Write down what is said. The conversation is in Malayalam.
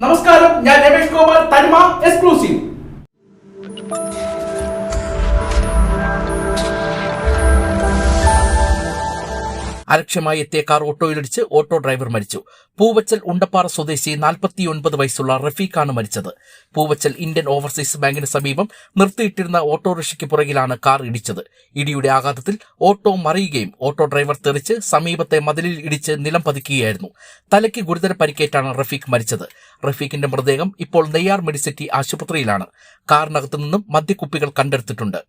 നമസ്കാരം ഞാൻ രമേഷ് ഗോപാൽ തനിമ. അലക്ഷ്യമായി എത്തിയ കാർ ഓട്ടോയിലിടിച്ച് ഓട്ടോ ഡ്രൈവർ മരിച്ചു. പൂവച്ചൽ ഉണ്ടപ്പാറ സ്വദേശി നാൽപ്പത്തിയൊൻപത് വയസ്സുള്ള റഫീഖാണ് മരിച്ചത്. പൂവച്ചൽ ഇന്ത്യൻ ഓവർസീസ് ബാങ്കിന് സമീപം നിർത്തിയിട്ടിരുന്ന ഓട്ടോറിക്ഷയ്ക്ക് പുറകിലാണ് കാർ ഇടിച്ചത്. ഇടിയുടെ ആഘാതത്തിൽ ഓട്ടോ മറിയുകയും ഓട്ടോ ഡ്രൈവർ തെറിച്ച് സമീപത്തെ മതിലിൽ ഇടിച്ച് നിലം പതിക്കുകയായിരുന്നു. തലയ്ക്ക് ഗുരുതര പരിക്കേറ്റാണ് റഫീഖ് മരിച്ചത്. റഫീഖിന്റെ മൃതദേഹം ഇപ്പോൾ നെയ്യാർ മെഡിസിറ്റി ആശുപത്രിയിലാണ്. കാറിനകത്തു നിന്നും മദ്യക്കുപ്പികൾ കണ്ടെടുത്തിട്ടുണ്ട്.